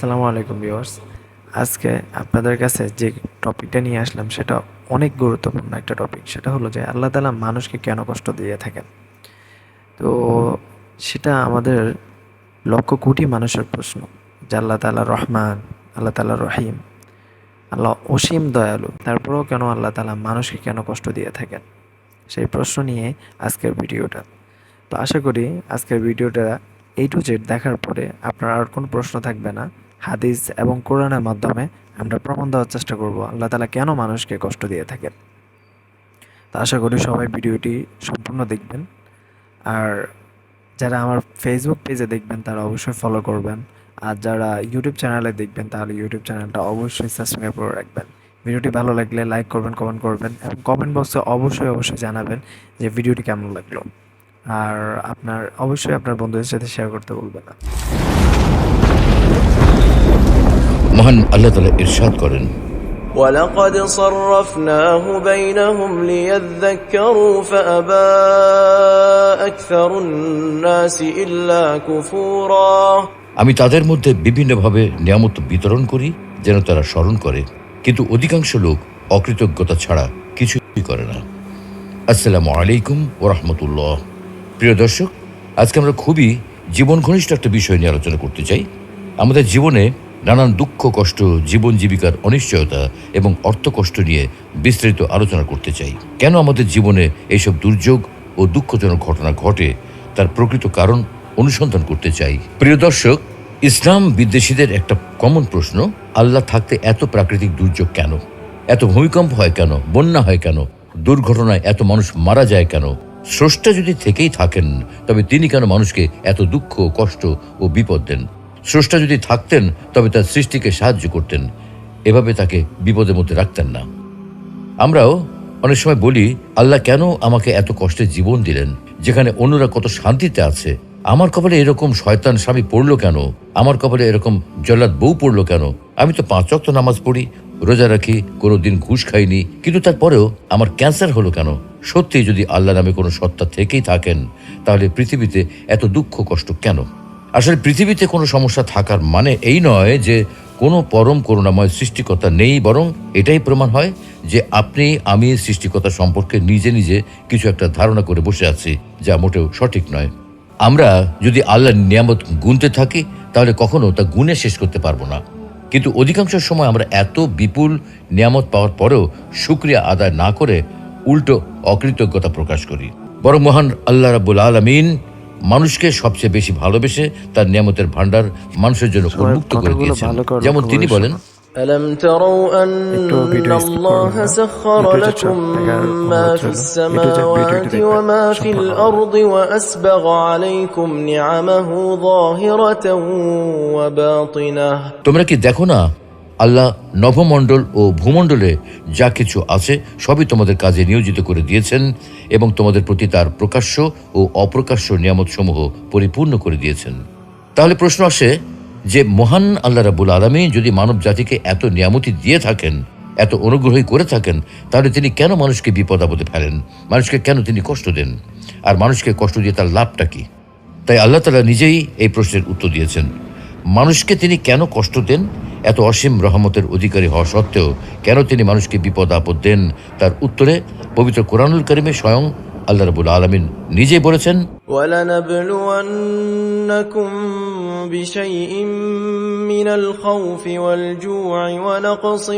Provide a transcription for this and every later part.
আসসালামু আলাইকুম ভিউয়ার্স। আজকে আপনাদের কাছে যে টপিকটা নিয়ে আসলাম, সেটা অনেক গুরুত্বপূর্ণ একটা টপিক। সেটা হলো যে আল্লাহ তালা মানুষকে কেন কষ্ট দিয়ে থাকেন? তো সেটা আমাদের লক্ষ কোটি মানুষের প্রশ্ন, যে আল্লাহ তালা রহমান, আল্লাহ তালা রহিম, আল্লাহ অসীম দয়ালু, তারপরেও কেন আল্লাহ তালা মানুষকে কেন কষ্ট দিয়ে থাকেন? সেই প্রশ্ন নিয়ে আজকের ভিডিওটা। তো আশা করি আজকের ভিডিওটা এই টু জেড দেখার পরে আপনার আর কোনো প্রশ্ন থাকবে না। হাদিস এবং কোরআনের মাধ্যমে আমরা প্রমাণ দেওয়ার চেষ্টা করব আল্লাহ তালা কেন মানুষকে কষ্ট দিয়ে থাকেন। তো আশা করি সবাই ভিডিওটি সম্পূর্ণ দেখবেন। আর যারা আমার ফেসবুক পেজে দেখবেন, তারা অবশ্যই ফলো করবেন। আর যারা ইউটিউব চ্যানেলে দেখবেন, তাহলে ইউটিউব চ্যানেলটা অবশ্যই সাবস্ক্রাইব করে রাখবেন। ভিডিওটি ভালো লাগলে লাইক করবেন কমেন্ট করবেন এবং কমেন্ট বক্সে অবশ্যই অবশ্যই জানাবেন যে ভিডিওটি কেমন লাগল। আর আপনার, অবশ্যই আপনার বন্ধুদের সাথে শেয়ার করতে বলবেন না। মহান আল্লাহ তালা ইরশাদ করেন ولقد صرفناه بينهم ليذكروا فأبى أكثر الناس إلا كفورا আমি তাদের মধ্যে বিভিন্নভাবে নিয়ামত বিতরণ করি যেন তারা স্মরণ করে কিন্তু অধিকাংশ লোক অকৃতজ্ঞতা ছাড়া কিছুই করে না আসসালামু আলাইকুম ও রহমতুল্লাহ প্রিয় দর্শক আজকে আমরা খুবই জীবন ঘনিষ্ঠ একটা বিষয় নিয়ে আলোচনা করতে চাই আমাদের জীবনে নানান দুঃখ, কষ্ট, জীবন জীবিকার অনিশ্চয়তা এবং অর্থ কষ্ট নিয়ে বিস্তারিত আলোচনা করতে চাই। কেন আমাদের জীবনে এইসব দুর্যোগ ও দুঃখজনক ঘটনা ঘটে তার প্রকৃত কারণ অনুসন্ধান করতে চাই? প্রিয় দর্শক, ইসলাম বিদ্বেষীদের একটা কমন প্রশ্ন, আল্লাহ থাকতে এত প্রাকৃতিক দুর্যোগ কেন? এত ভূমিকম্প হয় কেন? বন্যা হয় কেন? দুর্ঘটনায় এত মানুষ মারা যায় কেন? স্রষ্টা যদি থেকেই থাকেন, তবে তিনি কেন মানুষকে এত দুঃখ, কষ্ট ও বিপদ দেন? স্রষ্টা যদি থাকতেন, তবে তার সৃষ্টিকে সাহায্য করতেন। এভাবে তাকে বিপদের মধ্যে রাখতেন না। আমরাও অনেক সময় বলি, আল্লাহ কেন আমাকে এত কষ্টে জীবন দিলেন? যেখানে অন্যরা কত শান্তিতে আছে। আমার কপালে এরকম শয়তান স্বামী পড়ল কেন? আমার কপালে এরকম জল্লাদ বউ পড়ল কেন? আমি তো পাঁচ অক্ত নামাজ পড়ি, রোজা রাখি কোনো দিন ঘুষ খাইনি। কিন্তু তারপরেও আমার ক্যান্সার হলো কেন? সত্যি যদি আল্লাহ নামে কোনো সত্তা থেকেই থাকেন, তাহলে পৃথিবীতে এত দুঃখ কষ্ট কেন? আসলে পৃথিবীতে কোনো সমস্যা থাকার মানে এই নয় যে কোনো পরম করুণাময় সৃষ্টিকর্তা নেই, বরং এটাই প্রমাণ হয় যে আপনি, আমি সৃষ্টিকর্তা সম্পর্কে নিজে নিজে কিছু একটা ধারণা করে বসে আছি, যা মোটেও সঠিক নয়। আমরা যদি আল্লাহর নিয়ামত গুনতে থাকি, তাহলে কখনো তা গুণে শেষ করতে পারব না। কিন্তু অধিকাংশ সময় আমরা এত বিপুল নিয়ামত পাওয়ার পরেও শুক্রিয়া আদায় না করে উল্টো অকৃতজ্ঞতা প্রকাশ করি। বরং মহান আল্লাহ রাবুল আলমিন মানুষকে সবচেয়ে বেশি ভালোবেসে তার নিয়ামতের ভান্ডার মানুষের জন্য সবাই উন্মুক্ত করে কথাগুলো দিয়েছেন ভালো করে যেমন লক্ষ্য তিনি করে বলেন শোনো। ألم تروا أن একটু ভিডিও স্কিপ الله করবেন না। سخر ভিডিওটা لكم দেখার ما অনুরোধ في রইলো। ভিডিওটা- ভিডিওটি السماوات দেখবেন وما في সম্পূর্ণ। الأرض وأسبغ عليكم نعمه ظاهرة وباطنة তোমরা কি দেখো না আল্লাহ নভমণ্ডল ও ভূমণ্ডলে যা কিছু আছে সবই তোমাদের কাজে নিয়োজিত করে দিয়েছেন এবং তোমাদের প্রতি তার প্রকাশ্য ও অপ্রকাশ্য নিয়ামতসমূহ পরিপূর্ণ করে দিয়েছেন। তাহলে প্রশ্ন আসে যে মহান আল্লাহ রাবুল আলমী যদি মানব জাতিকে এত নিয়ামতি দিয়ে থাকেন, এত অনুগ্রহী করে থাকেন, তাহলে তিনি কেন মানুষকে বিপদ আপদে ফেলেন? মানুষকে কেন তিনি কষ্ট দেন? আর মানুষকে কষ্ট দিয়ে তার লাভটা কি? তাই আল্লাহ তালা নিজেই এই প্রশ্নের উত্তর দিয়েছেন। মানুষকে তিনি কেন কষ্ট দেন? এত অসীম রহমতের অধিকারী হওয়া সত্ত্বেও কেন তিনি মানুষকে বিপদ আপদ দেন তার উত্তরে পবিত্র কোরআনুল করিমে স্বয়ং আল্লাহ রবুল আলমিন নিজেই বলেছেন ولنبلونكم بشيء من الخوف والجوع ونقص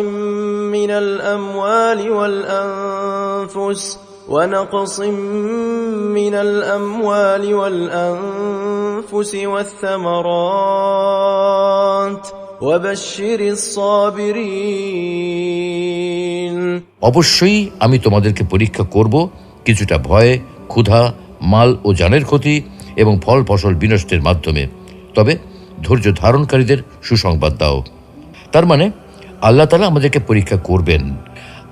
من الأموال والأنفس ونقص من الأموال والأنفس والثمرات وبشر الصابرين অবশ্যই আমি তোমাদেরকে পরীক্ষা করব কিছুটা ভয়ে, ক্ষুধা, মাল ও জানের ক্ষতি এবং ফল ফসল বিনষ্টের মাধ্যমে। তবে ধৈর্য ধারণকারীদের সুসংবাদ দাও। তার মানে আল্লাহ তালা আমাদেরকে পরীক্ষা করবেন।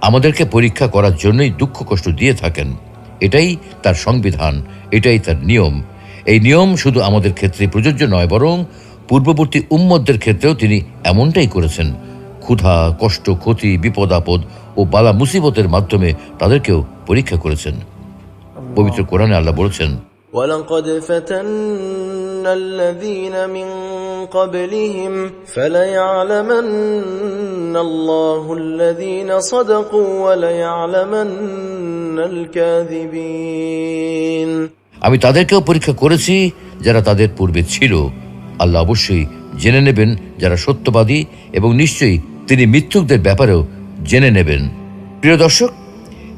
আমাদেরকে পরীক্ষা করার জন্যই দুঃখ কষ্ট দিয়ে থাকেন। এটাই তার সংবিধান, এটাই তার নিয়ম। এই নিয়ম শুধু আমাদের ক্ষেত্রে প্রযোজ্য নয়, বরং পূর্ববর্তী উম্মতদের ক্ষেত্রেও তিনি এমনটাই করেছেন ক্ষুধা কষ্ট ক্ষতি বিপদ আপদ ও বালা মুসিবতের মাধ্যমে তাদেরকেও পরীক্ষা করেছেন পবিত্র কোরআনে আল্লাহ বলেছেন ولقد فتنا الذين من قبلهم فليعلمن الله الذين صدقوا وليعلمن الكاذبين আমি তাদেরকেও পরীক্ষা করেছি যারা তাদের পূর্বে ছিল আল্লাহ অবশ্যই জেনে নেবেন যারা সত্যবাদী এবং নিশ্চয়ই তিনি মিথ্যুকদের ব্যাপারেও জেনে নেবেন। প্রিয় দর্শক,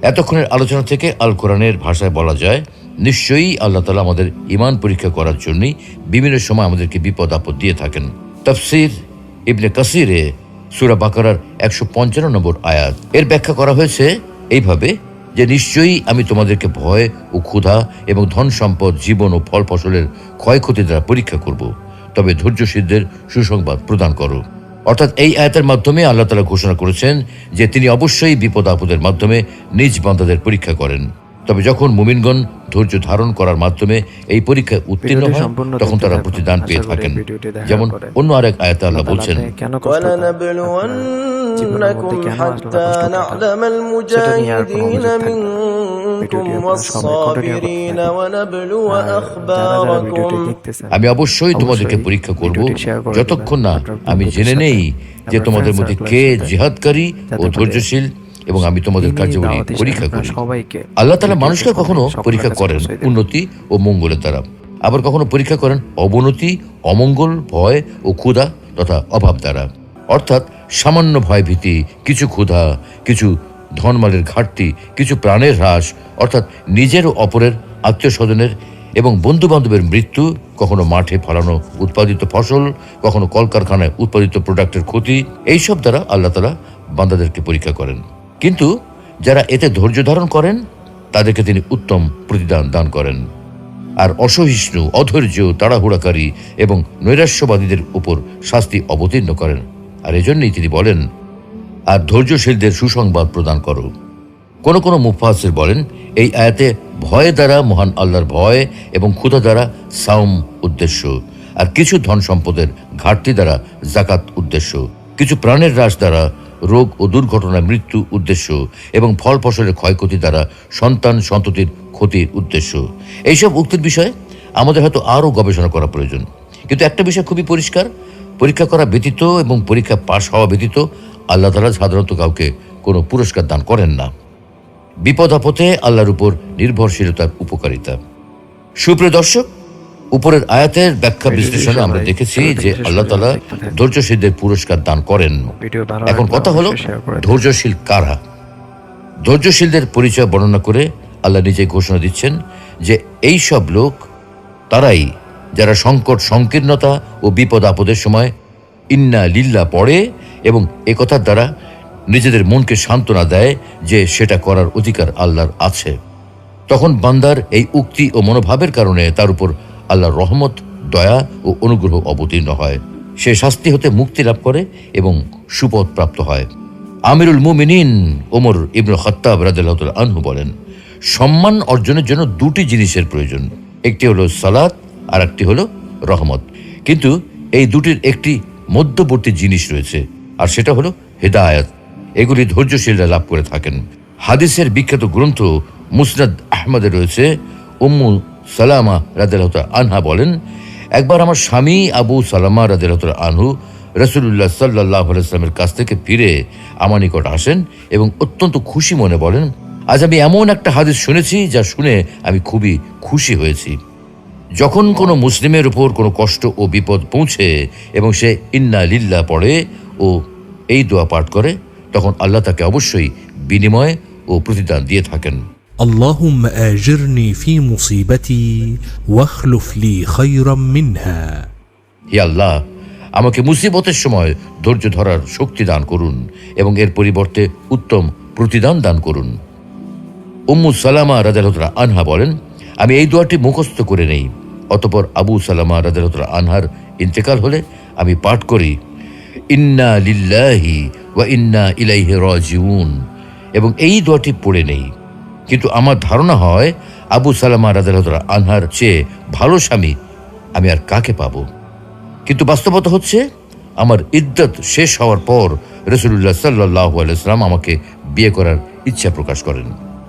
এতক্ষণের আলোচনা থেকে আল কোরআনের ভাষায় বলা যায়, নিশ্চয়ই আল্লাহ তালা আমাদের ইমান পরীক্ষা করার জন্যই বিভিন্ন সময় আমাদেরকে বিপদ আপদ দিয়ে থাকেন। তফসির ইবনে কাসিরে সুরা বাকারার একশো পঞ্চান্ন নম্বর আয়াত। এর ব্যাখ্যা করা হয়েছে এইভাবে যে নিশ্চয়ই আমি তোমাদেরকে ভয় ও ক্ষুধা এবং ধন সম্পদ জীবন ও ফল ফসলের ক্ষয়ক্ষতি দ্বারা পরীক্ষা করব। তবে ধৈর্যসিদ্ধের সুসংবাদ প্রদান করো। অর্থাৎ এই আয়াতের মাধ্যমে আল্লাহ তালা ঘোষণা করেছেন যে তিনি অবশ্যই বিপদ আপদের মাধ্যমে নিজ বান্দাদের পরীক্ষা করেন। তবে যখন মুমিনগণ ধৈর্য ধারণ করার মাধ্যমে এই পরীক্ষায় উত্তীর্ণ হয় তখন তারা প্রতিদান পেয়ে থাকেন। যেমন অন্য আরেক আয়াতে আল্লাহ বলছেন কেন আমি অবশ্যই তোমাদেরকে পরীক্ষা করব। যতক্ষণ না আমি জেনে নেই যে তোমাদের মধ্যে কে জেহাদকারী ও ধৈর্যশীল এবং আমি তোমাদের কার্যাবলী পরীক্ষা করি। আল্লাহ তালা মানুষকে কখনো পরীক্ষা করেন উন্নতি ও মঙ্গলের দ্বারা। আবার কখনো পরীক্ষা করেন অবনতি অমঙ্গল ভয় ও ক্ষুধা তথা অভাব দ্বারা। অর্থাৎ সামান্য ভয় ভীতি কিছু ক্ষুধা কিছু ধনমালের ঘাটতি, কিছু প্রাণের হ্রাস, অর্থাৎ নিজের ও অপরের আত্মীয় স্বজনের এবং বন্ধু বান্ধবের মৃত্যু, কখনো মাঠে ফলানো উৎপাদিত ফসল, কখনো কলকারখানায় উৎপাদিত প্রোডাক্টের ক্ষতি, এইসব দ্বারা আল্লাহ তালা বান্দাদেরকে পরীক্ষা করেন। কিন্তু যারা এতে ধৈর্য ধারণ করেন, তাদেরকে তিনি উত্তম প্রতিদান দান করেন। আর অসহিষ্ণু, অধৈর্য, তাড়াহুড়াকারী এবং নৈরাশ্যবাদীদের উপর শাস্তি অবতীর্ণ করেন। আর এজন্যই তিনি বলেন আর ধৈর্যশীলদের সুসংবাদ প্রদান করো। কোন কোনো মুফাসির বলেন, এই আয়াতে ভয় দ্বারা মহান আল্লাহর ভয় এবং ক্ষুধা দ্বারা সাউম উদ্দেশ্য, আর কিছু ধন সম্পদের ঘাটতি দ্বারা জাকাত উদ্দেশ্য, কিছু প্রাণের হ্রাস দ্বারা রোগ ও দুর্ঘটনায় মৃত্যু উদ্দেশ্য, এবং ফল ফসলের ক্ষয়ক্ষতি দ্বারা সন্তান সন্ততির ক্ষতির উদ্দেশ্য। এইসব উক্তির বিষয়ে আমাদের হয়তো আরও গবেষণা করা প্রয়োজন। কিন্তু একটা বিষয় খুবই পরিষ্কার, পরীক্ষা করা ব্যতীত এবং পরীক্ষা পাশ হওয়া ব্যতীত আল্লাহ তালা সাধারণত কাউকে কোনো পুরস্কার দান করেন না বিপদ আপদে আল্লাহর উপর নির্ভরশীলতার উপকারিতা সুপ্রিয় দর্শক উপরের আয়াতের ব্যাখ্যা বিশ্লেষণে আমরা দেখেছি যে আল্লাহ তালা। ধৈর্যশীলদের পুরস্কার দান করেন এখন কথা হলো। ধৈর্যশীল কারা ধৈর্যশীলদের পরিচয় বর্ণনা করে আল্লাহ নিজে ঘোষণা দিচ্ছেন যে এই সব লোক তারাই যারা সংকট সংকীর্ণতা ও বিপদ আপদের সময় ইন্না লিল্লা পড়ে এবং একথার দ্বারা নিজেদের মনকে সান্ত্বনা দেয় যে সেটা করার অধিকার আল্লাহর আছে। তখন বান্দার এই উক্তি ও মনোভাবের কারণে তার উপর আল্লাহর রহমত, দয়া ও অনুগ্রহ অবতীর্ণ হয়। সে শাস্তি হতে মুক্তি লাভ করে এবং সুপথ প্রাপ্ত হয়। আমিরুল মুমিনিন ওমর ইবনুল খত্তাব তাআলা আনহু বলেন, সম্মান অর্জনের জন্য দুটি জিনিসের প্রয়োজন। একটি হলো সালাত আর একটি হলো রহমত। কিন্তু এই দুটির একটি মধ্যবর্তী জিনিস রয়েছে। আর সেটা হলো হেদায়াত। এগুলি ধৈর্যশীলরা লাভ করে থাকেন। হাদিসের বিখ্যাত গ্রন্থ মুসনাদ আহমদে রয়েছে। উম্মু সালামা রাদিয়াল্লাহু তাআলা আনহা বলেন, একবার আমার স্বামী আবু সালামা রাদিয়াল্লাহু তাআলা আনহু রসুল্লাহ সাল্লাহ আলাইস্লামের কাছ থেকে ফিরে আমার নিকট আসেন এবং অত্যন্ত খুশি মনে বলেন, আজ আমি এমন একটা হাদিস শুনেছি যা শুনে আমি খুবই খুশি হয়েছি। যখন কোনো মুসলিমের উপর কোনো কষ্ট ও বিপদ পৌঁছে এবং সে ইন্না লিল্লা পড়ে ও এই দোয়া পাঠ করে তখন আল্লাহ তাকে অবশ্যই বিনিময় ও প্রতিদান দিয়ে থাকেন اللهم اجرني في مصيبتي واخلف لي خيرا منها হে আল্লাহ আমাকে মুসিবতের সময় ধৈর্য ধরার শক্তি দান করুন এবং এর পরিবর্তে উত্তম প্রতিদান দান করুন উম্মু সালামা রাজালতরা আনহা বলেন আমি এই দোয়াটি মুখস্থ করে নেই অতপর আবু সালামা রাজালতরা আনহার ইন্তেকাল হলে আমি পাঠ করি ইন্না লিল্লাহি ওয়া ইন্না ইলাইহি রাজিউন। এবং এই দোয়াটি পড়ে নেই। কিন্তু আমার ধারণা হয়, আবু সালামা রাজালতরা আনহার চেয়ে ভালো স্বামী আমি আর কাকে পাব? কিন্তু বাস্তবতা হচ্ছে, আমার ইদ্যত শেষ হওয়ার পর রসুল্লাহ সাল্লাহ আলাইসলাম আমাকে বিয়ে করার ইচ্ছা প্রকাশ করেন।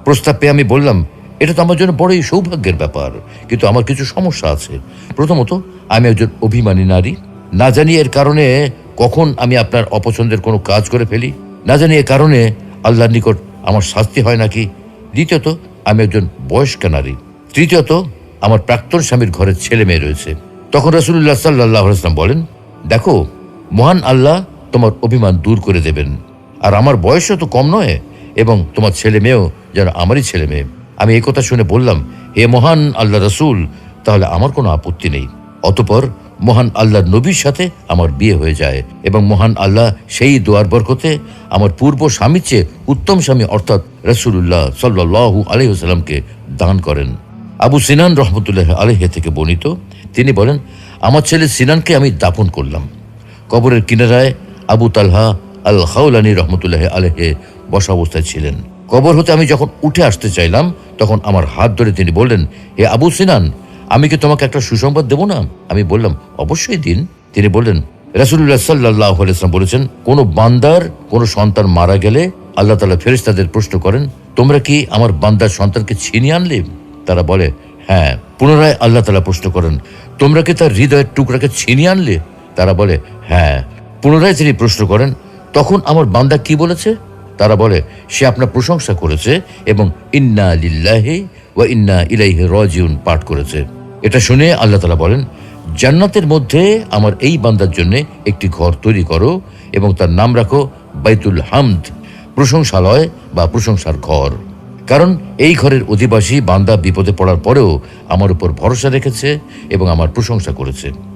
প্রস্তাব পেয়ে আমি বললাম, এটা তো আমার জন্য বড়ই সৌভাগ্যের ব্যাপার, কিন্তু আমার কিছু সমস্যা আছে। প্রথমত, আমি একজন অভিমানী নারী। না জানি এর কারণে কখন আমি আপনার অপছন্দের কোনো কাজ করে ফেলি? না জানি এ কারণে আল্লাহর নিকট আমার শাস্তি হয় নাকি? দ্বিতীয়ত, আমি একজন বয়স্ক নারী। তৃতীয়ত, আমার প্রাক্তন স্বামীর ঘরে ছেলে মেয়ে রয়েছে। তখন রসুল্লাহ সাল্লাহ ইসলাম বলেন, দেখো, মহান আল্লাহ তোমার অভিমান দূর করে দেবেন। আর আমার বয়সও তো কম নয়, এবং তোমার ছেলে মেয়েও যেন আমারই ছেলে মেয়ে। আমি এই কথা শুনে বললাম, হে মহান আল্লাহ রসুল, তাহলে আমার কোনো আপত্তি নেই। অতপর মহান আল্লাহর নবীর সাথে আমার বিয়ে হয়ে যায় এবং মহান আল্লাহ সেই দোয়ার বরকতে আমার পূর্ব স্বামীর চেয়ে উত্তম স্বামী অর্থাৎ রসুল্লাহ সাল্লাহু আলহিহাস্লামকে দান করেন। আবু সিনান রহমতুল্লাহ আলহে থেকে বর্ণিত, তিনি বলেন, আমার ছেলে সিনানকে আমি দাপন করলাম। কবরের কিনারায় আবু তালহা আল হাউলানি রহমতুল্লাহ আলহে বসা অবস্থায় ছিলেন। কবর হতে আমি যখন উঠে আসতে চাইলাম, তখন আমার হাত ধরে তিনি বললেন, হে আবু সিনান আমি কি তোমাকে একটা সুসংবাদ দেব না? আমি বললাম, অবশ্যই দিন। তিনি বললেন রাসুল্লাহ সাল্লাহ আলাইসলাম বলেছেন, কোন বান্দার, কোন সন্তান মারা গেলে আল্লাহ তালা ফেরেশতাদের প্রশ্ন করেন, তোমরা কি আমার বান্দার সন্তানকে ছিনিয়ে আনলে? তারা বলে হ্যাঁ। পুনরায় আল্লাহ তালা প্রশ্ন করেন, তোমরা কি তার হৃদয়ের টুকরাকে ছিনিয়ে আনলে? তারা বলে হ্যাঁ। পুনরায় তিনি প্রশ্ন করেন, তখন আমার বান্দা কি বলেছে? তারা বলে, সে আপনার প্রশংসা করেছে এবং ইন্না লিল্লাহি ওয়া ইন্না ইলাইহি রাজিউন পাঠ করেছে। এটা শুনে আল্লাহ তালা বলেন, জান্নাতের মধ্যে আমার এই বান্দার জন্য একটি ঘর তৈরি করো এবং তার নাম রাখো বাইতুল হামদ, প্রশংসালয় বা প্রশংসার ঘর। কারণ এই ঘরের অধিবাসী বান্দা বিপদে পড়ার পরেও আমার উপর ভরসা রেখেছে এবং আমার প্রশংসা করেছে।